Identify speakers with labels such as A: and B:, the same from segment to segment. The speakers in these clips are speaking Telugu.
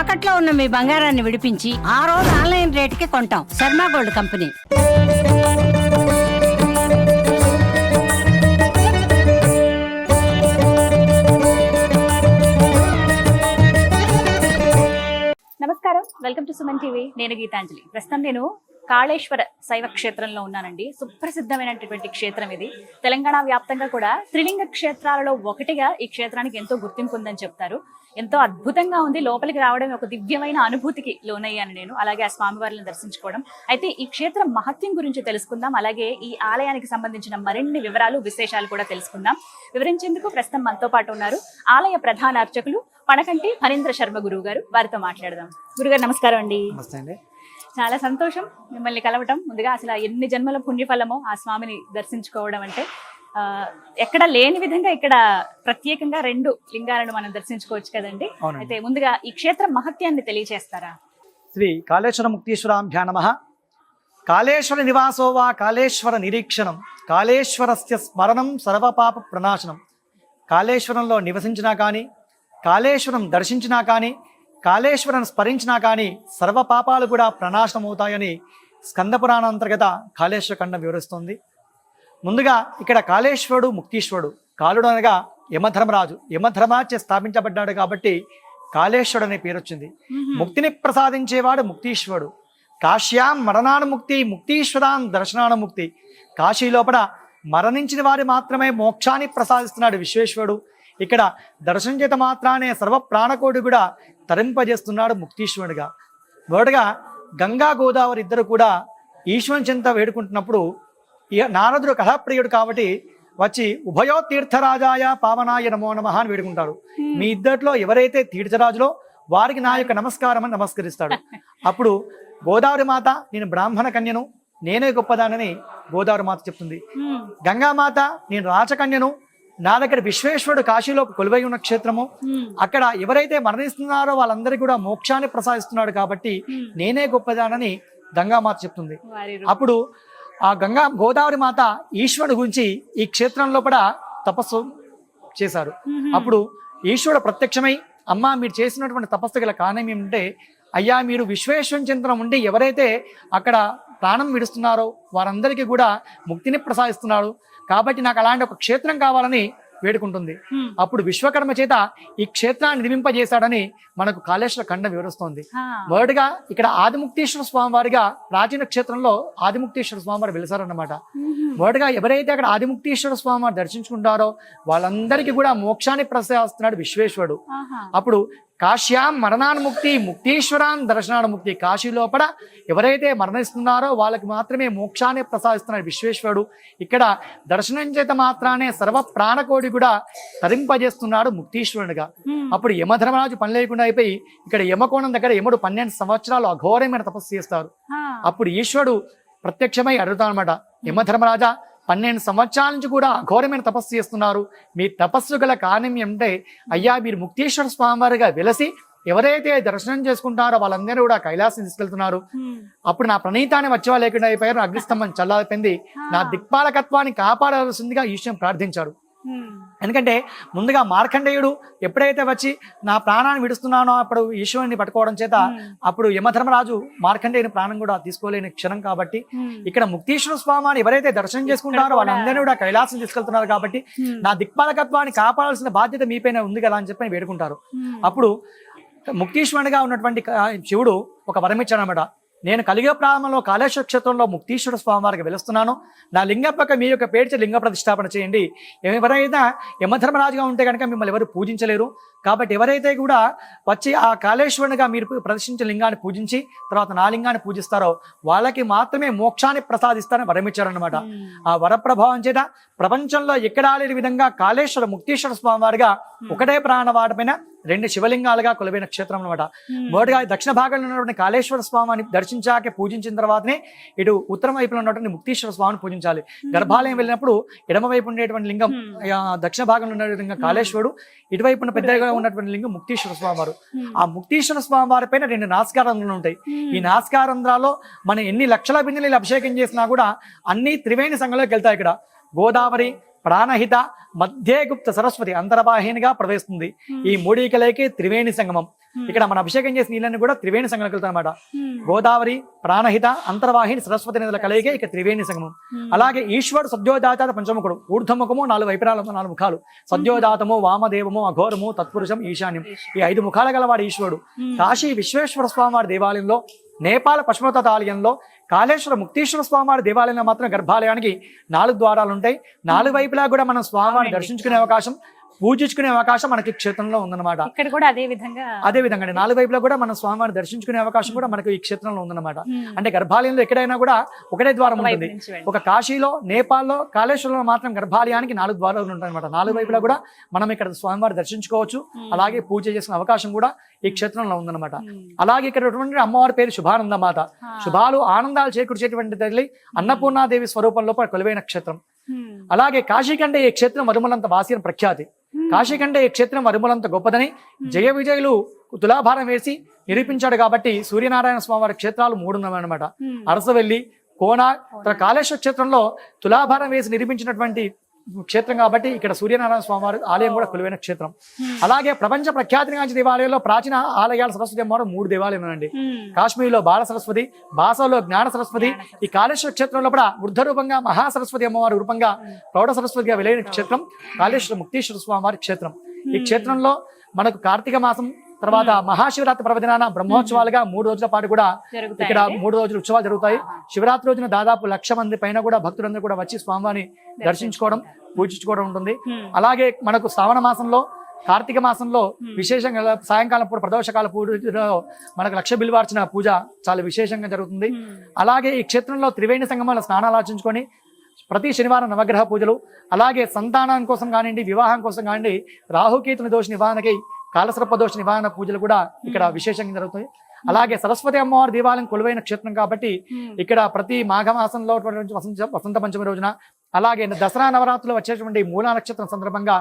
A: తాకట్లో ఉన్న మీ బంగారాన్ని విడిపించి ఆ రోజు ఆన్లైన్ రేటుకి కొంటాం. Sharma gold company.
B: నమస్కారం. Welcome to Suman TV. నేను గీతాంజలి. ప్రస్తుతం నేను కాళేశ్వర శైవ క్షేత్రంలో ఉన్నానండి. సుప్రసిద్ధమైనటువంటి క్షేత్రం ఇది. తెలంగాణ వ్యాప్తంగా కూడా త్రిలింగ క్షేత్రాలలో ఒకటిగా ఈ క్షేత్రానికి ఎంతో గుర్తింపు ఉందని చెప్తారు. ఎంతో అద్భుతంగా ఉంది. లోపలికి రావడం ఒక దివ్యమైన అనుభూతికి లోనయ్యాను నేను. అలాగే ఆ స్వామివారిని దర్శించుకోవడం. అయితే ఈ క్షేత్రం మహత్యం గురించి తెలుసుకుందాం. అలాగే ఈ ఆలయానికి సంబంధించిన మరిన్ని వివరాలు విశేషాలు కూడా తెలుసుకుందాం. వివరించేందుకు ప్రస్తుతం మనతో పాటు ఉన్నారు ఆలయ ప్రధాన అర్చకులు పడకంటి ఫణీంద్ర శర్మ గురువు గారు. వారితో మాట్లాడదాం. గురుగారు నమస్కారం అండి. చాలా సంతోషం మిమ్మల్ని కలవటం. ముందుగా అసలు ఎన్ని జన్మల పుణ్యఫలమో ఆ స్వామిని దర్శించుకోవడం అంటే ఎక్కడ లేని విధంగా ఇక్కడ ప్రత్యేకంగా రెండు లింగాలను మనం దర్శించుకోవచ్చు కదండి. అయితే ముందుగా ఈ క్షేత్ర మహత్యాన్ని తెలియజేస్తారా
C: శ్రీ కాళేశ్వర ముక్తీశ్వరాభ్యా నమ. కాళేశ్వర నివాసో వా కాళేశ్వర నిరీక్షణం. కాళేశ్వరస్య స్మరణం సర్వపాప ప్రణాశనం. కాళేశ్వరంలో నివసించినా కానీ కాళేశ్వరం దర్శించినా కానీ కాళేశ్వరం స్మరించినా కానీ సర్వ పాపాలు కూడా ప్రణాశనం అవుతాయని స్కందపురాణ అంతర్గత కాళేశ్వర ఖండం వివరిస్తుంది. ముందుగా ఇక్కడ కాళేశ్వరుడు ముక్తీశ్వరుడు. కాలుడు అనగా యమధర్మరాజు. యమధర్మాచే స్థాపించబడ్డాడు కాబట్టి కాళేశ్వరుడు అనే పేరు వచ్చింది ముక్తిని ప్రసాదించేవాడు ముక్తీశ్వరుడు. కాశ్యాం మరణానుముక్తి ముక్తీశ్వరాన్ దర్శనానుముక్తి కాశీ లోపల మరణించిన వారి మాత్రమే మోక్షాన్ని ప్రసాదిస్తున్నాడు విశ్వేశ్వరుడు. ఇక్కడ దర్శనం చేత మాత్రానే సర్వ ప్రాణకోడి కూడా తరింపజేస్తున్నాడు ముక్తీశ్వరుడిగా మొదటగా గంగా గోదావరి ఇద్దరు కూడా ఈశ్వరుని చెంత వేడుకుంటున్నప్పుడు ఇక నారదుడు కథాప్రియుడు కాబట్టి వచ్చి ఉభయో తీర్థరాజాయ పావనాయ నమో నమః అని వేడుకుంటారు. మీ ఇద్దరిలో ఎవరైతే తీర్థరాజులో వారికి నా యొక్క నమస్కారం అని నమస్కరిస్తాడు. అప్పుడు గోదావరి మాత నేను బ్రాహ్మణ కన్యను నేనే గొప్పదానని గోదావరి మాత చెప్తుంది. గంగామాత నేను రాచకన్యను నా దగ్గర విశ్వేశ్వరుడు కాశీలో కొలువై ఉన్న క్షేత్రము. అక్కడ ఎవరైతే మరణిస్తున్నారో వాళ్ళందరికీ కూడా మోక్షాన్ని ప్రసాదిస్తున్నాడు కాబట్టి. నేనే గొప్పదానని గంగామాత చెప్తుంది. అప్పుడు ఆ గంగా గోదావరి మాత ఈశ్వరుడు గురించి ఈ క్షేత్రం లోపల తపస్సు చేశారు. అప్పుడు ఈశ్వరుడు ప్రత్యక్షమై అమ్మ మీరు చేసినటువంటి తపస్సు గల కారణం ఏమిటంటే అయ్యా మీరు విశ్వేశ్వరం చింతనం ఉండి ఎవరైతే అక్కడ ప్రాణం విడుస్తున్నారో వారందరికీ కూడా ముక్తిని ప్రసాదిస్తున్నారు కాబట్టి నాకు అలాంటి ఒక క్షేత్రం కావాలని వేడుకుంటుంది. అప్పుడు విశ్వకర్మ చేత ఈ క్షేత్రాన్ని నిర్మింపజేశాడని మనకు కాళేశ్వర ఖండం వివరిస్తోంది. మొదటిగా ఇక్కడ ఆదిముక్తేశ్వర స్వామి వారిగా ప్రాచీన క్షేత్రంలో ఆదిముక్తేశ్వర స్వామి వారు వెలిసారన్నమాట. మొదటగా ఎవరైతే అక్కడ ఆదిముక్తేశ్వర స్వామి వారు దర్శించుకుంటారో వాళ్ళందరికీ కూడా మోక్షాన్ని ప్రసాదిస్తున్నాడు విశ్వేశ్వరుడు. అప్పుడు కాశ్యాం మరణానుముక్తి ముక్తీశ్వరాన్ దర్శనానుముక్తి. కాశీ లోపల ఎవరైతే మరణిస్తున్నారో వాళ్ళకి మాత్రమే మోక్షాన్ని ప్రసాదిస్తున్నాడు విశ్వేశ్వరుడు. ఇక్కడ దర్శనం చేత మాత్రానే సర్వ ప్రాణకోడి కూడా తరింపజేస్తున్నాడు ముక్తీశ్వరునిగా. అప్పుడు యమధర్మరాజు పని లేకుండా అయిపోయి ఇక్కడ యమకోణం దగ్గర యముడు పన్నెండు సంవత్సరాలు అఘోరమైన తపస్సు చేస్తారు. అప్పుడు ఈశ్వరుడు ప్రత్యక్షమై అడుగుతానమాట యమధర్మరాజా పన్నెండు సంవత్సరాల నుంచి కూడా అఘోరమైన తపస్సు చేస్తున్నారు. మీ తపస్సు గల కారణం ఏమిటంటే అయ్యా మీరు ముక్తేశ్వర స్వామివారిగా వెలసి ఎవరైతే దర్శనం చేసుకుంటారో వాళ్ళందరూ కూడా కైలాసం తీసుకెళ్తున్నారు. అప్పుడు నా ప్రణీతాన్ని వచ్చేవా లేకుండా అయిపోయారు. అగ్నిస్తంభం చల్లారిపోయింది. నా దిక్పాలకత్వాన్ని కాపాడాల్సిందిగా ఈశ్వరం ప్రార్థించాడు.
B: హ్మ్.
C: ఎందుకంటే ముందుగా మార్కండేయుడు ఎప్పుడైతే వచ్చి నా ప్రాణాన్ని విడుస్తున్నానో అప్పుడు ఈశ్వరుని పట్టుకోవడం చేత
B: హ్మ్.
C: అప్పుడు యమధర్మరాజు మార్కండేయుని ప్రాణం కూడా తీసుకోలేని క్షణం కాబట్టి
B: హ్మ్.
C: ఇక్కడ ముక్తీశ్వర స్వామిని ఎవరైతే దర్శనం చేసుకుంటారో వాళ్ళందరినీ కూడా కైలాసం తీసుకెళ్తున్నారు కాబట్టి
B: హ్మ్.
C: నా దిక్పాలకత్వాన్ని కాపాడాల్సిన బాధ్యత మీపైన ఉంది కదా అని చెప్పి వేడుకుంటారు. అప్పుడు ముక్తీశ్వరునిగా ఉన్నటువంటి శివుడు ఒక వరం ఇచ్చాడనమాట నేను కలిగే ప్రారంభంలో కాళేశ్వర క్షేత్రంలో ముక్తీశ్వర స్వామి వారికి వెలుస్తున్నాను. నా లింగం పక్క మీ యొక్క పేర్చి లింగ ప్రతిష్టాపన చేయండి. ఎవరైనా యమధర్మరాజుగా ఉంటే కనుక మిమ్మల్ని ఎవరు పూజించలేరు. కాబట్టి ఎవరైతే కూడా వచ్చి ఆ కాళేశ్వరునిగా మీరు ప్రదర్శించిన లింగాన్ని పూజించి తర్వాత నా లింగాన్ని పూజిస్తారో వాళ్ళకి మాత్రమే మోక్షాన్ని ప్రసాదిస్తారని వరం ఇచ్చారనమాట
B: హ్మ్.
C: ఆ వరప్రభావం చేత ప్రపంచంలో ఎక్కడా లేని విధంగా కాళేశ్వర ముక్తీశ్వర స్వామి వారిగా ఒకటే ప్రాణవాడపైన రెండు శివలింగాలుగా కొలువైన క్షేత్రం అనమాట. మొదటిగా దక్షిణ భాగంలో ఉన్నటువంటి కాళేశ్వర స్వామిని దర్శించాక పూజించిన తర్వాతనే ఇటు ఉత్తరం వైపులో ఉన్నటువంటి ముక్తీశ్వర స్వామిని పూజించాలి. గర్భాలయం వెళ్ళినప్పుడు ఎడమ వైపు ఉండేటువంటి లింగం దక్షిణ భాగంలో ఉన్నటువంటి కాళేశ్వరుడు ఇటువైపు ఉన్న పెద్దగా ఉన్నటువంటి లింగం ముక్తీశ్వర స్వామి వారు
B: హ్మ్.
C: ఆ ముక్తీశ్వర స్వామి వారి పైన రెండు నాస్కారంధ్రాలు ఉంటాయి. ఈ నాస్కారంధ్రాల్లో మనం ఎన్ని లక్షల బిందెలు అభిషేకం చేసినా కూడా అన్ని త్రివేణి సంఘంలోకి వెళ్తాయి ఇక్కడ గోదావరి ప్రాణహిత మధ్యే గుప్త సరస్వతి అంతర్వాహినిగా ప్రవేశిస్తుంది ఈ మూడికలకి త్రివేణి సంగమం. ఇక్కడ మన అభిషేకం చేసిన నీళ్ళని కూడా త్రివేణి సంగమం అనమాట గోదావరి ప్రాణహిత అంతర్వాహిని సరస్వతి నదుల కలయికే ఇక త్రివేణి సంగమం. అలాగే ఈశ్వరుడు సద్యోదాత పంచముఖుడు ఊర్ధముఖము నాలుగు వైపురాల నాలుగు ముఖాలు. సద్యోదాతము వామదేవము అఘోరము తత్పురుషం ఈశాన్యం. ఈ ఐదు ముఖాల గలవాడు ఈశ్వరుడు. కాశీ విశ్వేశ్వర స్వామి వారి దేవాలయంలో నేపాల పశ్చిమోత్తత ఆలయంలో కాళేశ్వర ముక్తీశ్వర స్వామివారి దేవాలయంలో మాత్రం గర్భాలయానికి నాలుగు ద్వారాలు ఉంటాయి నాలుగు వైపులా కూడా మనం స్వామివారిని. దర్శించుకునే అవకాశం పూజించుకునే అవకాశం మనకి క్షేత్రంలో ఉందన్నమాట.
B: ఇక్కడ కూడా అదే విధంగా
C: అదే విధంగా అండి, నాలుగు వైపులా కూడా మనం స్వామివారిని దర్శించుకునే అవకాశం కూడా మనకు ఈ క్షేత్రంలో ఉందన్నమాట. అంటే గర్భాలయంలో ఎక్కడైనా కూడా ఒకటే ద్వారం ఉంటుంది. ఒక కాశీలో నేపాల్లో కాళేశ్వరంలో మాత్రం గర్భాలయానికి నాలుగు ద్వారాలు ఉంటాయి అనమాట నాలుగు వైపులా కూడా మనం ఇక్కడ స్వామివారి దర్శించుకోవచ్చు. అలాగే పూజ చేసిన అవకాశం కూడా ఈ క్షేత్రంలో ఉందన్నమాట. అలాగే ఇక్కడ అమ్మవారి పేరు శుభానంద మాత. శుభాలు ఆనందాలు చేకూర్చేటువంటి తల్లి అన్నపూర్ణాదేవి స్వరూపంలో కొలువైన క్షేత్రం. అలాగే కాశీ కంటే ఈ క్షేత్రం వరుమలంత వాసి అని ప్రఖ్యాతి. కాశీ కంటే ఈ క్షేత్రం వరుమలంత గొప్పదని జయ విజయులు తులాభారం వేసి నిరూపించాడు కాబట్టి సూర్యనారాయణ స్వామి వారి క్షేత్రాలు మూడు ఉన్నాయన్నమాట అరసవెల్లి కోన తర్వాత కాళేశ్వర క్షేత్రంలో తులాభారం వేసి నిర్మించినటువంటి క్షేత్రం కాబట్టి ఇక్కడ సూర్యనారాయణ స్వామి వారి ఆలయం కూడా కొలువైన క్షేత్రం. అలాగే ప్రపంచ ప్రఖ్యాతిగాంచిన దేవాలయంలో ప్రాచీన ఆలయాల సరస్వతి అమ్మవారు మూడు దేవాలయం ఉన్నాయండి. కాశ్మీర్లో బాల సరస్వతి బాసలో జ్ఞాన సరస్వతి ఈ కాళేశ్వర క్షేత్రంలో కూడా వృద్ధ రూపంగా మహా సరస్వతి అమ్మవారి రూపంగా ప్రౌఢ సరస్వతిగా వెలైన క్షేత్రం కాళేశ్వర ముక్తీశ్వర స్వామి వారి క్షేత్రం. ఈ క్షేత్రంలో మనకు కార్తీక మాసం తర్వాత మహాశివరాత్రి పర్వదినాన బ్రహ్మోత్సవాలుగా మూడు రోజుల పాటు కూడా ఇక్కడ మూడు రోజులు ఉత్సవాలు జరుగుతాయి. శివరాత్రి రోజున దాదాపు లక్ష మంది పైన కూడా భక్తులందరూ కూడా వచ్చి స్వామివారిని దర్శించుకోవడం పూజించుకోవడం ఉంటుంది. అలాగే మనకు శ్రావణ మాసంలో కార్తీక మాసంలో విశేషంగా సాయంకాలం పూట ప్రదోషకాల పూజలో మనకు లక్ష బిల్వార్చిన పూజ చాలా విశేషంగా జరుగుతుంది. అలాగే ఈ క్షేత్రంలో త్రివేణి సంగమంలో స్నానాలు ఆచరించుకొని ప్రతి శనివారం నవగ్రహ పూజలు అలాగే సంతానం కోసం కానివ్వండి వివాహం కోసం కానివ్వండి రాహుకేతుని దోష నివారణకి కాలసర్ప దోష నివారణ పూజలు కూడా ఇక్కడ విశేషంగా జరుగుతాయి. అలాగే సరస్వతి అమ్మవారి దేవాలయం కొలువైన క్షేత్రం కాబట్టి ఇక్కడ ప్రతి మాఘమాసంలో వసంత వసంత పంచమి రోజున అలాగే దసరా నవరాత్రులు వచ్చేటువంటి మూలా నక్షత్రం సందర్భంగా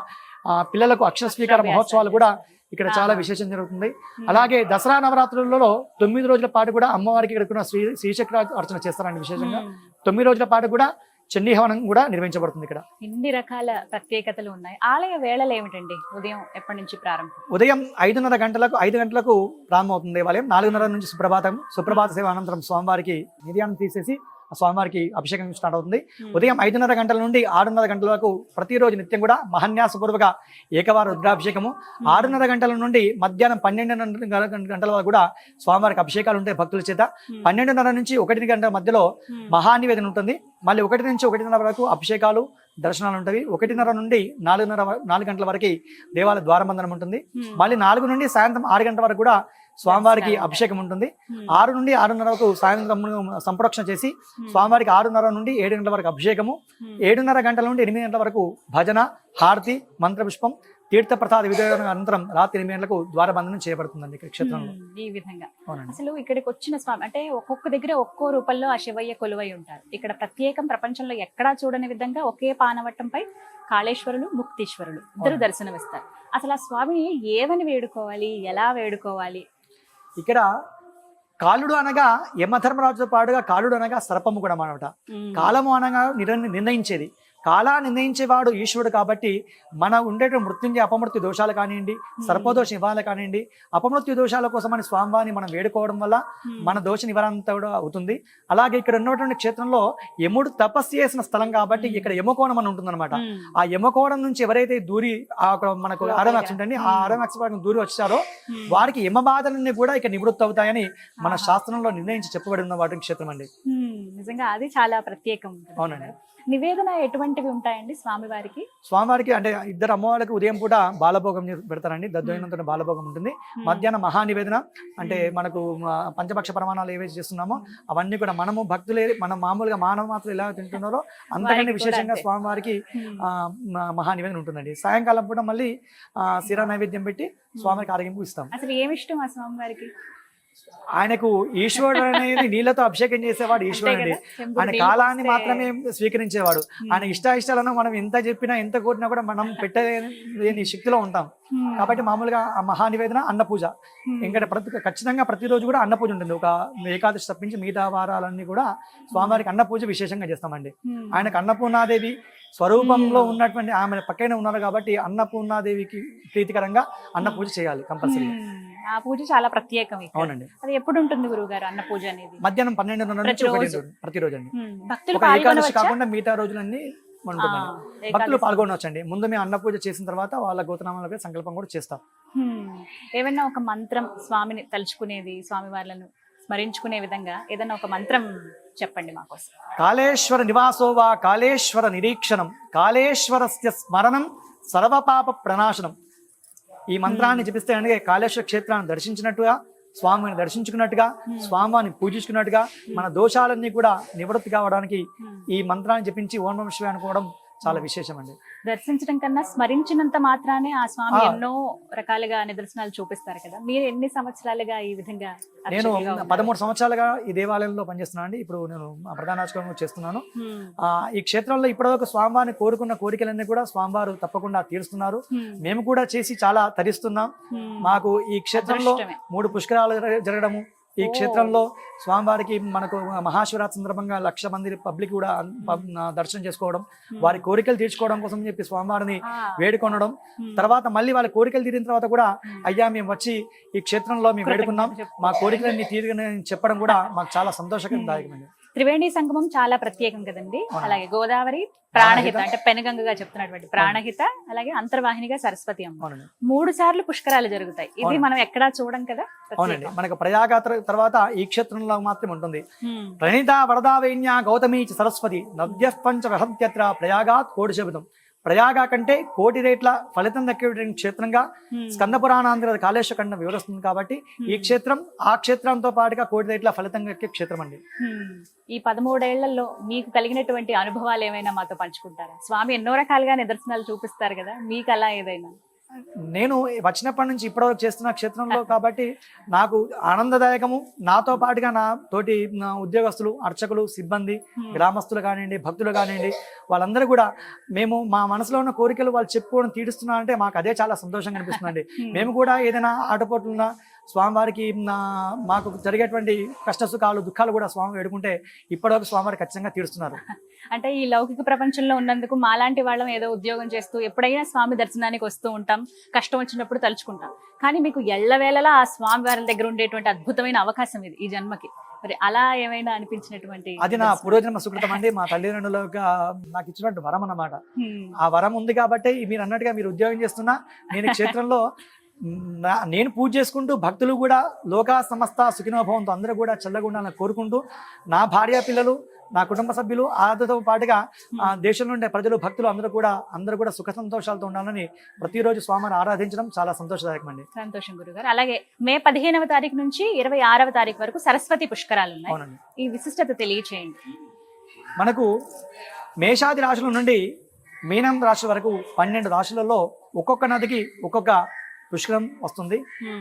C: ఆ, పిల్లలకు అక్షర స్వీకార మహోత్సవాలు కూడా ఇక్కడ చాలా విశేషం జరుగుతుంది. అలాగే దసరా నవరాత్రులలో తొమ్మిది రోజుల పాటు కూడా అమ్మవారికి ఇక్కడ శ్రీ శ్రీచక్ర అర్చన చేస్తారండి విశేషంగా. తొమ్మిది రోజుల పాటు కూడా చండీ హవనం కూడా నిర్వహించబడుతుంది ఇక్కడ.
B: ఎన్ని రకాల ప్రత్యేకతలు ఉన్నాయి. ఆలయ వేళలు ఏమిటండి? ఉదయం ఎప్పటి నుంచి ప్రారంభం?
C: ఉదయం ఐదున్నర గంటలకు ఐదు గంటలకు ప్రారంభమవుతుంది దేవాలయం. నాలుగున్నర నుంచి సుప్రభాతం. సుప్రభాత సేవ అనంతరం స్వామివారికి నిర్యాణం తీసేసి స్వామివారికి అభిషేకం స్టార్ట్ అవుతుంది. ఉదయం ఐదున్నర గంటల నుండి ఆరున్నర గంటల వరకు ప్రతిరోజు నిత్యం కూడా మహన్యాసపూర్వక ఏకవార రుద్రాభిషేకము. ఆరున్నర గంటల నుండి మధ్యాహ్నం పన్నెండున్నర గంటల వరకు కూడా స్వామివారికి అభిషేకాలు ఉంటాయి భక్తుల చేత. పన్నెండున్నర నుంచి ఒకటి గంటల మధ్యలో మహానివేదన ఉంటుంది. మళ్ళీ ఒకటి నుంచి ఒకటిన్నర వరకు అభిషేకాలు దర్శనాలు ఉంటాయి. ఒకటిన్నర నుండి నాలుగున్నర నాలుగు గంటల వరకు దేవాలయ ద్వారబంధనం ఉంటుంది. మళ్ళీ నాలుగు నుండి సాయంత్రం ఆరు గంటల వరకు కూడా స్వామివారికి అభిషేకం ఉంటుంది. ఆరు నుండి ఆరున్నర వరకు సాయంత్రం సంప్రోక్షణ చేసి స్వామివారికి ఆరున్నర నుండి ఏడు గంటల వరకు అభిషేకము ఏడున్నర గంటల నుండి ఎనిమిది గంటల వరకు భజన హారతి మంత్రపుష్పం తీర్థప్రసాద విధానం అనంతరం రాత్రి ఎనిమిది గంటలకు ద్వారబంధనం చేయబడుతుందండి ఇక్కడ క్షేత్రంలో.
B: ఈ విధంగా. అసలు ఇక్కడికి వచ్చిన స్వామి అంటే ఒక్కొక్క దగ్గర ఒక్కో రూపంలో ఆ శివయ్య కొలువై ఉంటారు. ఇక్కడ ప్రత్యేకం ప్రపంచంలో ఎక్కడా చూడని విధంగా ఒకే పానవట్టంపై కాళేశ్వరులు ముక్తీశ్వరులు ఇద్దరు. దర్శనమిస్తారు. అసలు ఆ స్వామిని ఏమని వేడుకోవాలి? ఎలా వేడుకోవాలి?
C: ఇక్కడ కాలుడు అనగా యమధర్మరాజుతో పాటుగా కాలుడు అనగా సర్పము కూడా అనమాట. కాలము అనగా నిర్- నిర్ణయించేది కాలా నిర్ణయించేవాడు ఈశ్వరుడు కాబట్టి మన ఉండేటువంటి మృత్యుంజయ అపమృత్యు దోషాలు కానివ్వండి సర్పదోష నివారణ కానివ్వండి అపమృత్యు దోషాల కోసమని స్వామివారిని మనం వేడుకోవడం వల్ల
B: ఉమ్.
C: మన దోష నివారణ కూడా అవుతుంది అలాగే ఇక్కడ ఉన్నటువంటి క్షేత్రంలో యముడు తపస్సు చేసిన స్థలం కాబట్టి ఇక్కడ యమకోణం అని ఉంటుందన్నమాట. ఆ యమకోణం నుంచి ఎవరైతే దూరి మనకు. ఆరమాక్స్ ఉంటుంది ఆ
B: ఉమ్.
C: ఆరమాక్స్ దూరి వచ్చారో. వారికి యమ బాధలన్నీ కూడా ఇక నివృత్తి అవుతాయని మన
B: ఆహా.
C: శాస్త్రంలో నిర్ణయించి చెప్పబడి ఉన్న వాటి క్షేత్రం అండి.
B: నిజంగా అది చాలా ప్రత్యేకం.
C: అవునండి.
B: నివేదన ఎటువంటివి ఉంటాయండి స్వామివారికి?
C: స్వామివారికి అంటే ఇద్దరు అమ్మవారికి ఉదయం పూట బాలభోగం పెడతారండి. దద్దోయినంత బాలభోగం ఉంటుంది. మధ్యాహ్నం మహానివేదన. అంటే మనకు పంచపక్ష ప్రమాణాలు ఏవైతే చేస్తున్నామో అవన్నీ కూడా మనము భక్తులే మనం మామూలుగా మానవ మాత్రం ఎలా తింటున్నారో అంతకంటే విశేషంగా. స్వామివారికి మహానివేదన ఉంటుందండి. సాయంకాలం పూట మళ్ళీ శిరా నైవేద్యం పెట్టి స్వామికి ఆరోగ్యం ఇస్తాం.
B: అసలు ఏమి ఇష్టం ఆ స్వామివారికి?
C: ఆయనకు ఈశ్వరుడు అనేది నీళ్ళతో అభిషేకం చేసేవాడు ఈశ్వరుడు అండి ఆయన కాలాన్ని మాత్రమే స్వీకరించేవాడు. ఆయన ఇష్ట ఇష్టాలను మనం ఎంత చెప్పినా ఎంత కోరినా కూడా మనం పెట్టలేని శక్తిలో ఉంటాం. కాబట్టి మామూలుగా ఆ మహానివేదన అన్న పూజ. ఇంకా ప్రతి ఖచ్చితంగా ప్రతిరోజు కూడా అన్న పూజ ఉంటుంది ఒక ఏకాదశి తప్పించి మిగతా వారాలన్నీ కూడా స్వామివారికి అన్న పూజ విశేషంగా చేస్తామండి. ఆయనకు అన్నపూర్ణాదేవి స్వరూపంలో
B: Hmm.
C: ఉన్నటువంటి ఆమె పక్కనే ఉన్నారు కాబట్టి అన్నపూర్ణాదేవికి ప్రీతికరంగా అన్న పూజ చేయాలి కంపల్సరీ
B: మ్మ్. ఆ పూజ చాలా ప్రత్యేకం.
C: అవునండి
B: అది ఎప్పుడు ఉంటుంది గురువు గారు అన్న పూజ అనేది
C: మధ్యాహ్నం పన్నెండున్నర నుంచి
B: ప్రతిరోజు.
C: ఒకటి రోజు ప్రతిరోజు అండి.
B: భక్తులు
C: ఏకాదశి
B: పాల్గొనవచ్చా
C: కాకుండా మిగతా రోజులన్నీ ఉంటుందండి. భక్తులు పాల్గొనవచ్చండి ముందు మేము అన్న పూజ చేసిన తర్వాత వాళ్ళ గోతనామాలపై సంకల్పం కూడా చేస్తాం.
B: ఏమైనా ఒక మంత్రం స్వామిని తలుచుకునేది స్వామి వాళ్ళను స్మరించుకునే విధంగా ఏదైనా ఒక మంత్రం చెప్పండి మాకోసం.
C: కాళేశ్వర నివాసో వా కాళేశ్వర నిరీక్షణం కాళేశ్వరస్య స్మరణం సర్వపాప ప్రణాశనం. ఈ మంత్రాన్ని జపిస్తే అంటే కాళేశ్వర క్షేత్రాన్ని దర్శించినట్టుగా స్వామిని దర్శించుకున్నట్టుగా స్వామిని పూజించుకున్నట్టుగా మన దోషాలన్నీ కూడా నివృత్తి కావడానికి ఈ మంత్రాన్ని జపించి ఓం నమ శివ అనుకోవడం చాలా విశేషం అండి
B: దర్శించడం కన్నా స్మరించినంత మాత్రానే ఆ స్వామి. ఎన్నో రకాలుగా నిదర్శనాలు చూపిస్తారు కదా మీరు ఎన్ని సంవత్సరాలుగా ఈ విధంగా
C: నేను? పదమూడు సంవత్సరాలుగా ఈ దేవాలయంలో పనిచేస్తున్నాను అండి ఇప్పుడు నేను మా ప్రధాన అర్చకులను చేస్తున్నాను ఈ క్షేత్రంలో ఇప్పటివరకు స్వామివారిని కోరుకున్న కోరికలన్నీ కూడా స్వామివారు తప్పకుండా తీరుస్తున్నారు
B: మ్మ్.
C: కూడా చేసి చాలా తరిస్తున్నాం. మాకు ఈ క్షేత్రంలో. మూడు పుష్కరాలు జర- జరగడము ఈ. క్షేత్రంలో స్వామివారికి మనకు మహాశివరాత్రి సందర్భంగా లక్ష మంది పబ్లిక్ కూడా దర్శనం చేసుకోవడం వారి కోరికలు తీర్చుకోవడం కోసం చెప్పి స్వామివారిని. వేడుకొనడం. తర్వాత మళ్ళీ వాళ్ళ కోరికలు తీరిన తర్వాత కూడా అయ్యా మేము వచ్చి ఈ క్షేత్రంలో మేము వేడుకున్నాం. మా కోరికలన్నీ తీరుగని చెప్పడం కూడా మాకు చాలా సంతోషకరదాయకమైంది
B: త్రివేణి సంగమం చాలా ప్రత్యేకం కదండి. అలాగే గోదావరి ప్రాణహిత. అంటే పెనుగంగగా చెప్తున్నటువంటి ప్రాణహిత అలాగే అంతర్వాహినిగా సరస్వతి అమ్మ మూడు సార్లు పుష్కరాలు జరుగుతాయి ఇది. మనం ఎక్కడా చూడం కదా
C: అవునండి మనకు ప్రయాగ తర- తర్వాత ఈ క్షేత్రంలో మాత్రం ఉంటుంది. ప్రణీత వరదావేణ్య గౌతమీ సరస్వతి నద్య పంచ ప్రయాగాత్ కోటి శబ్దం ప్రయాగ కంటే కోటి రేట్ల ఫలితం దక్కేటువంటి క్షేత్రంగా. స్కంద పురాణాంధ్ర కాళేశ్వర ఖండం వివరిస్తుంది కాబట్టి ఈ క్షేత్రం ఆ క్షేత్రంతో పాటుగా కోటి రేట్ల ఫలితం దక్కే క్షేత్రం అండి.
B: ఈ పదమూడేళ్ళలో మీకు కలిగినటువంటి అనుభవాలు ఏమైనా మాతో పంచుకుంటారా స్వామి ఎన్నో రకాలుగా నిదర్శనాలు చూపిస్తారు కదా మీకు అలా ఏదైనా
C: నేను వచ్చినప్పటి నుంచి ఇప్పటివరకు చేస్తున్న క్షేత్రంలో కాబట్టి నాకు ఆనందదాయకము నాతో పాటుగా నా తోటి ఉద్యోగస్తులు అర్చకులు సిబ్బంది. గ్రామస్తులు కానివ్వండి భక్తులు కానివ్వండి వాళ్ళందరూ కూడా మేము మా మనసులో ఉన్న కోరికలు వాళ్ళు చెప్పుకోవడం తీరుస్తున్నా అంటే మాకు అదే చాలా సంతోషంగా అనిపిస్తుందండి. మేము కూడా ఏదైనా ఆటపోట్లున్నా స్వామివారికి నా- మాకు జరిగేటువంటి కష్ట సుఖాలు దుఃఖాలు కూడా స్వామి వేడుకుంటే ఇప్పటివరకు స్వామివారి ఖచ్చితంగా తీరుస్తున్నారు
B: అంటే ఈ లౌకిక ప్రపంచంలో ఉన్నందుకు మాలాంటి వాళ్ళం ఏదో ఉద్యోగం చేస్తూ ఎప్పుడైనా స్వామి దర్శనానికి వస్తూ ఉంటాం కష్టం వచ్చినప్పుడు తలుచుకుంటాం. కానీ మీకు ఎల్లవేళలా ఆ స్వామి వారి దగ్గర ఉండేటువంటి అద్భుతమైన అవకాశం ఇది ఈ జన్మకి. మరి అలా ఏమైనా అనిపించినటువంటి
C: అది నా పూర్వజన్మ సుకృతం అండి. మా తల్లిదండ్రులుగా నాకు ఇచ్చినటువంటి వరం అన్నమాట. ఆ వరం ఉంది కాబట్టి మీరు అన్నట్టుగా మీరు ఉద్యోగం చేస్తున్నా నేను క్షేత్రంలో నేను పూజ చేసుకుంటూ భక్తులు కూడా లోకా సమస్త సుఖినోభవంతో అందరూ కూడా చల్లగుండాలని కోరుకుంటూ నా భార్య పిల్లలు నా కుటుంబ సభ్యులు ఆదతో పాటుగా ఆ దేశంలో ఉండే ప్రజలు భక్తులు అందరూ కూడా అందరూ కూడా సుఖ సంతోషాలతో ఉండాలని ప్రతిరోజు స్వామిని ఆరాధించడం చాలా సంతోషదాయకం అండి
B: సంతోషం గురుగారు. అలాగే మే పదిహేనవ తారీఖు నుంచి ఇరవై ఆరవ తారీఖు వరకు సరస్వతి పుష్కరాలు ఉన్నాయి. ఈ విశిష్టత తెలియచేయండి.
C: మనకు మేషాది రాశుల నుండి మీనం రాశి వరకు పన్నెండు రాశులలో ఒక్కొక్క నదికి ఒక్కొక్క పుష్కరం వస్తుంది.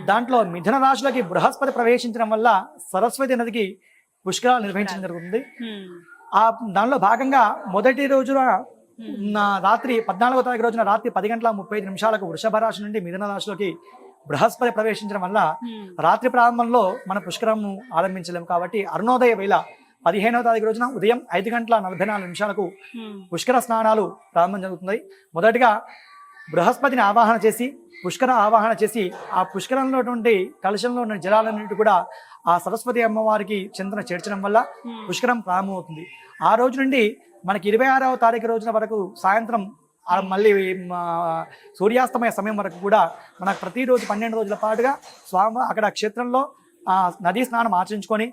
C: దాంట్లో మిథున రాశిలోకి బృహస్పతి ప్రవేశించడం వల్ల సరస్వతి నదికి పుష్కరాలు నిర్వహించడం జరుగుతుంది. ఆ దానిలో భాగంగా మొదటి రోజున. నా రాత్రి పద్నాలుగో తారీఖు రోజున రాత్రి పది గంటల ముప్పై ఐదు నిమిషాలకు వృషభ రాశి నుండి మిథున రాశిలోకి బృహస్పతి ప్రవేశించడం వల్ల. రాత్రి ప్రారంభంలో మన పుష్కరము ఆరంభించలేము కాబట్టి అరుణోదయ వేళ పదిహేనవ తారీఖు రోజున ఉదయం ఐదు గంటల నలభై నాలుగు నిమిషాలకు. పుష్కర స్నానాలు ప్రారంభం జరుగుతుంది మొదటిగా బృహస్పతిని ఆవాహన చేసి పుష్కర ఆవాహన చేసి ఆ పుష్కరంలో కలశంలో ఉన్న జలాలన్నింటి కూడా ఆ సరస్వతి అమ్మవారికి చింతన చేర్చడం వల్ల. పుష్కరం ప్రారంభమవుతుంది ఆ రోజు నుండి మనకి ఇరవై ఆరవ తారీఖు రోజున వరకు సాయంత్రం మళ్ళీ సూర్యాస్తమయ సమయం వరకు కూడా మనకు ప్రతిరోజు పన్నెండు రోజుల పాటుగా స్వామి అక్కడ క్షేత్రంలో ఆ నదీ స్నానం ఆచరించుకొని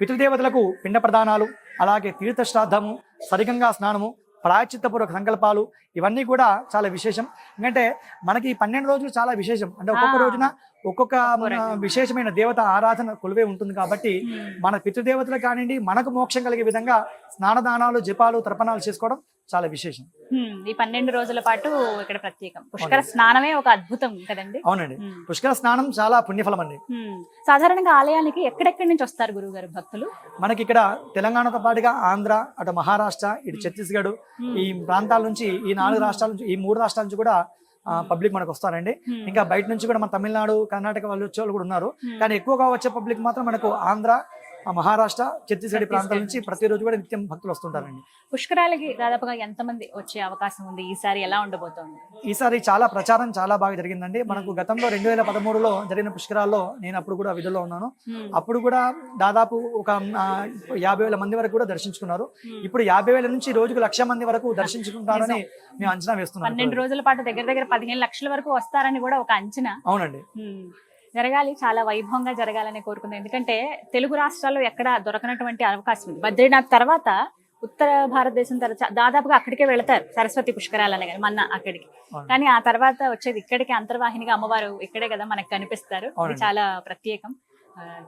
C: పితృదేవతలకు పిండ ప్రదానాలు అలాగే తీర్థ శ్రాద్ధము సరిగంగా స్నానము ప్రాయచిత్తపూర్వక సంకల్పాలు ఇవన్నీ కూడా చాలా విశేషం ఎందుకంటే మనకి ఈ పన్నెండు రోజులు చాలా విశేషం అంటే ఒక్కొక్క. రోజున ఒక్కొక్క విశేషమైన దేవత ఆరాధన కొలువే ఉంటుంది కాబట్టి. మన పితృదేవతలు కానివ్వండి మనకు మోక్షం కలిగే విధంగా స్నానదానాలు జపాలు తర్పణాలు చేసుకోవడం చాలా విశేషం.
B: ఈ పన్నెండు రోజుల పాటు ఇక్కడ ప్రత్యేకం పుష్కర స్నానమే ఒక అద్భుతం కదండి
C: అవునండి. పుష్కర స్నానం చాలా పుణ్యఫలం అండి.
B: సాధారణంగా ఆలయానికి ఎక్కడెక్కడి నుంచి వస్తారు గురువు గారు భక్తులు
C: మనకి ఇక్కడ తెలంగాణతో పాటుగా ఆంధ్ర అటు మహారాష్ట్ర ఇటు ఛత్తీస్గఢ్. ఈ ప్రాంతాల నుంచి ఈ నాలుగు రాష్ట్రాల నుంచి ఈ మూడు రాష్ట్రాల నుంచి కూడా పబ్లిక్ మనకు వస్తారండి. ఇంకా బయట నుంచి కూడా మన తమిళనాడు కర్ణాటక వాళ్ళు వచ్చే వాళ్ళు కూడా ఉన్నారు. కానీ ఎక్కువగా వచ్చే పబ్లిక్ మాత్రం మనకు ఆంధ్ర మహారాష్ట్ర ఛత్తీస్గఢ్ ప్రాంతాల
B: ఛత్తీస్గఢ్
C: నుంచి. ప్రతిరోజు కూడా నిత్యం భక్తులు వస్తుంటారండి.
B: పుష్కరాలకి దాదాపుగా ఎంతమంది వచ్చే అవకాశం ఉంది? ఈసారి ఎలా ఉండబోతోంది?
C: ఈసారి చాలా ప్రచారం చాలా బాగా జరిగిందండి. మనకు గతంలో రెండు వేల పదమూడులో జరిగిన పుష్కరాల్లో నేను అప్పుడు కూడా విధుల్లో ఉన్నాను. అప్పుడు కూడా దాదాపు ఒక యాభై వేల మంది వరకు కూడా దర్శించుకున్నారు. ఇప్పుడు యాభై వేల నుంచి రోజుకు లక్ష మంది వరకు దర్శించుకుంటారని మేము. అంచనా వేస్తున్నాం.
B: పన్నెండు. రోజుల పాటు దగ్గర దగ్గర పదిహేను లక్షల వరకు వస్తారని కూడా ఒక అంచనా.
C: అవునండి.
B: జరగాలి చాలా వైభవంగా జరగాలని కోరుకుంది. ఎందుకంటే తెలుగు రాష్ట్రాల్లో ఎక్కడ దొరకనటువంటి అవకాశం ఉంది. బద్రీనాథ్ తర్వాత ఉత్తర భారతదేశం తర్వాత దాదాపుగా అక్కడికే వెళతారు సరస్వతి పుష్కరాలనే కానీ మన అక్కడికి. కానీ ఆ తర్వాత వచ్చేది ఇక్కడికి అంతర్వాహినిగా అమ్మవారు ఇక్కడే కదా మనకు కనిపిస్తారు. చాలా ప్రత్యేకం.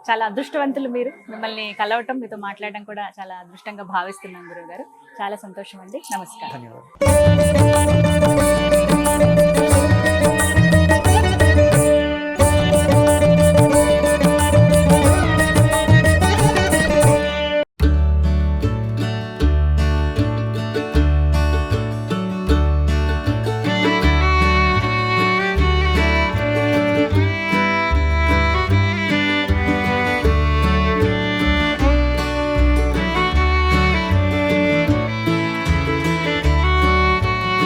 B: చాలా అదృష్టవంతులు మీరు. మిమ్మల్ని కలవటం మీతో మాట్లాడడం కూడా చాలా అదృష్టంగా భావిస్తున్నాను గురువు గారు చాలా సంతోషం అండి. నమస్కారం.